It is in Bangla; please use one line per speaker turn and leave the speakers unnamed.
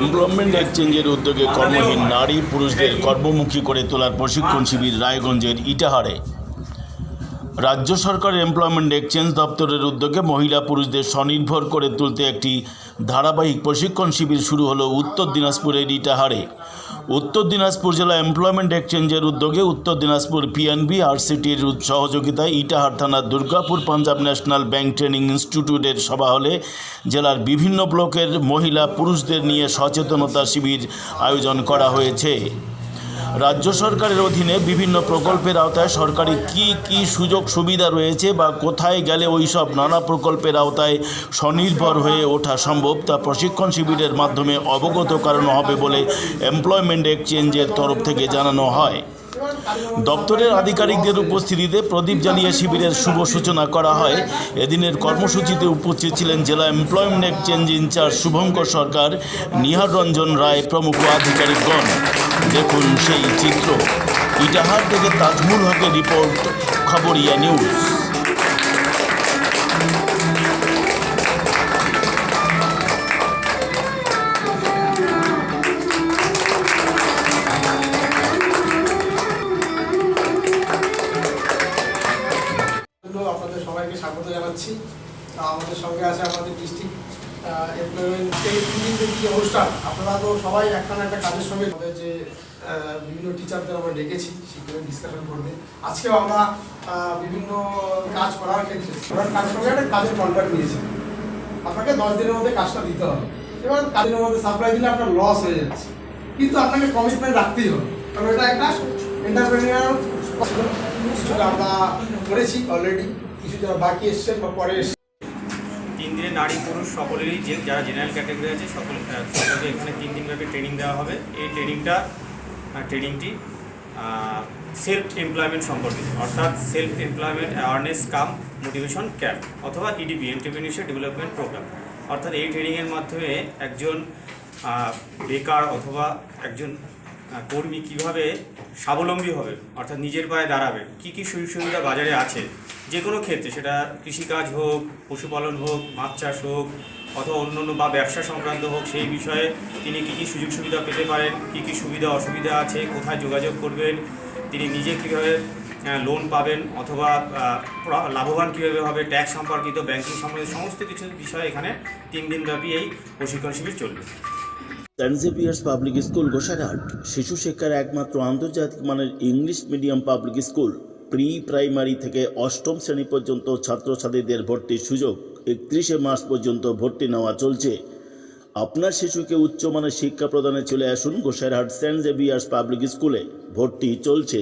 এমপ্লয়মেন্ট এক্সচেঞ্জের উদ্যোগে কর্মহীন নারী পুরুষদের কর্মমুখী করে তোলার প্রশিক্ষণ শিবির রায়গঞ্জের ইটাহারে। রাজ্য সরকারের এমপ্লয়মেন্ট এক্সচেঞ্জ দপ্তরের উদ্যোগে মহিলা পুরুষদের স্বনির্ভর করে তুলতে একটি ধারাবাহিক প্রশিক্ষণ শিবির শুরু হলো উত্তর দিনাজপুরের ইটাহারে উত্তর দিনাজপুর জেলা এমপ্লয়মেন্ট এক্সচেঞ্জের উদ্যোগে উত্তর দিনাজপুর পিএনবি আরসিটির সহযোগিতায় ইটাহার থানার Durgapur Punjab national bank training ইনস্টিটিউটের সভা হলে জেলার বিভিন্ন ব্লকের মহিলা পুরুষদের নিয়ে সচেতনতা শিবির আয়োজন করা হয়েছে। রাজ্য সরকারের অধীনে বিভিন্ন প্রকল্পের আওতায় সরকারি কি কি সুযোগ সুবিধা রয়েছে বা কোথায় গেলে ওই সব নানা প্রকল্পের আওতায় স্বনির্ভর হয়ে ওঠা সম্ভব তা প্রশিক্ষণ শিবিরের মাধ্যমে অবগত করানো হবে বলে এমপ্লয়মেন্ট এক্সচেঞ্জের তরফ থেকে জানানো হয়। দপ্তরের আধিকারিকদের উপস্থিতিতে প্রদীপ জ্বালিয়ে শিবিরের শুভ সূচনা করা হয়। এদিনের কর্মসূচিতে উপস্থিত ছিলেন জেলা employment exchange incharge Shubhankar Sarkar, Nihar Ranjan Roy প্রমুখ আধিকারিকগণ। দেখুন সেই চিত্র। ইটাহার থেকে তাজমুল হকের রিপোর্ট খবরিয়া নিউজ
আপনাদের সবাইকে স্বাগত জানাচ্ছি। আমাদের সঙ্গে আছে আমাদের ডিস্ট্রিক্ট অনুষ্ঠান আপনারা তো সবাই একটা একটা কাজের সঙ্গে যে বিভিন্ন টিচারদের আমরা ডেকেছি সেখানে ডিসকাশন করবে। আজকেও আমরা বিভিন্ন কাজ করার ক্ষেত্রে ওনার কাজের সঙ্গে একটা কাজের কন্ট্রাক্ট নিয়েছি। আপনাকে দশ দিনের মধ্যে কাজটা দিতে হবে। এবার কাজের মধ্যে সাপ্লাই দিলে আপনার লস হয়ে যাচ্ছে। কিন্তু আপনাকে কমিটমেন্ট রাখতেই হবে। কারণ এটা একটা এন্টারপ্রেনিয়ার আমরা করেছি অলরেডি কিছু যারা বাকি এসছেন বা পরে এসছেন
তিন দিনে নারী, পুরুষ সকলেরই যে যারা জেনারেল ক্যাটাগরি আছে, সকল সকলকে এখানে তিন দিন ব্যাপী ট্রেনিং দেওয়া হবে। এই ট্রেনিংটা ট্রেনিংটি সেলফ এমপ্লয়মেন্ট সম্পর্কিত, অর্থাৎ self employment awareness cum motivation camp অথবা ইডিপি এন্টারপ্রিনিউরশিপ ডেভেলপমেন্ট প্রোগ্রাম অর্থাৎ এই ট্রেনিংয়ের মাধ্যমে একজন বেকার অথবা একজন কর্মী কীভাবে স্বাবলম্বী হবে, অর্থাৎ নিজের পায়ে দাঁড়াবে, কি কি সুযোগ সুবিধা বাজারে আছে যে কোনো ক্ষেত্রে, সেটা কৃষিকাজ হোক, পশুপালন হোক, মাছ চাষ হোক, অথবা অন্যান্য বা ব্যবসা সংক্রান্ত হোক, সেই বিষয়ে তিনি কী কী সুযোগ সুবিধা পেতে পারেন, কী কী সুবিধা, অসুবিধা আছে, কোথায় যোগাযোগ করবেন, তিনি নিজে কীভাবে লোন পাবেন, অথবা লাভবান কীভাবে হবে ট্যাক্স সম্পর্কিত ব্যাংকিং সম্পর্কিত, সমস্ত কিছু বিষয় এখানে তিন দিনব্যাপী এই প্রশিক্ষণ শিবির চলবে।
Saint Xavier's public school Gosaghat শিশু শিক্ষার একমাত্র আন্তর্জাতিক মানের English medium public school pre primary থেকে অষ্টম শ্রেণি পর্যন্ত ছাত্রছাত্রীদের ভর্তির সুযোগ একত্রিশে মার্চ পর্যন্ত ভর্তি নেওয়া চলছে। আপনার শিশুকে উচ্চমানের শিক্ষা প্রদানে চলে আসুন গোসাইরহাট সেন্ট জেভিয়ার্স পাবলিক স্কুলে। ভর্তি চলছে।